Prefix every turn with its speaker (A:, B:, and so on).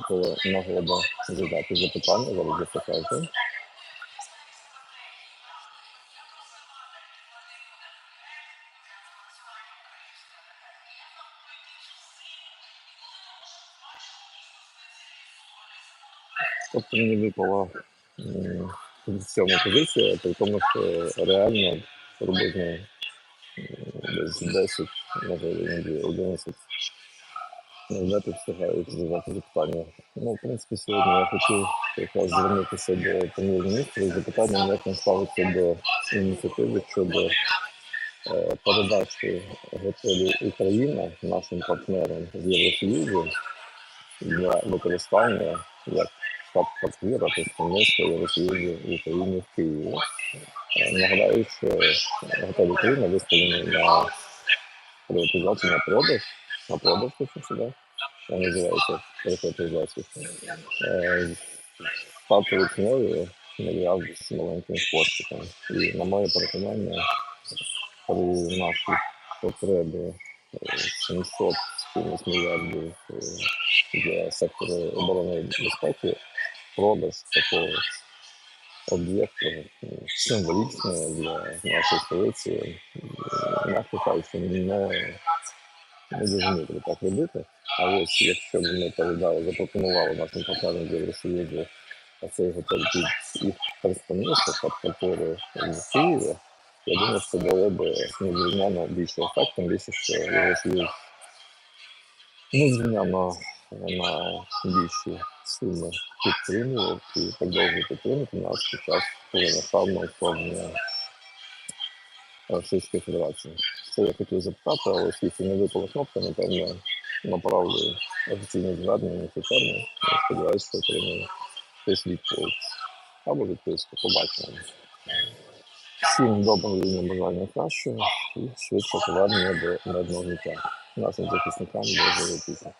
A: коли могли би задати запитання, зараз я покажу. Тобто мені випала 37 позиція, при тому, що реально приблизно десь 10, може 11 вже ти встигаєш задавати запитання. Ну, в принципі, сьогодні я хочу якраз звернутися до прем'єр-міністра і запитання, як він ставиться до ініціативи щодо е, передачі готелі Україна нашим партнерам з Євросоюзу для використання як штаб-квартира тобто представництва Євросоюзу в Україні в Києві. Е, нагадаю, що готель Україна виставлений на приватизацію на продаж, на продаж, точно сюди. Це називається приватизація. Е, Стартовою ціною мільярд з маленьким хвостиком. І на моє переконання, при нашій потребі е, 700 чимось мільярдів е, для сектору оборони безпеки, продаж такого об'єкту символічного для нашої столиці, м'яко кажучи, не, не дуже мудро так робити. А ось якщо б ми передали, запропонували нашим партнерам Євросоюзу цей готель під їх представництво штаб-квартири в Києві, я думаю, що дало б незрівняно більше ефект, тим більше, що Євросоюз незрівняно на більші суми підтримував і продовжує підтримувати нас під час повномасштабного вторгнення Російської Федерації. Це я хотів запитати, але оскільки не випала кнопка, напевно, направлю офіційні звернення офіцерне. Я сподіваюся, що отримаю якусь відповідь або відписку. Побачимо. Всім доброго рівня бажання кращого і швидше повернення до мирного життя. Нашим захисникам дуже опіки.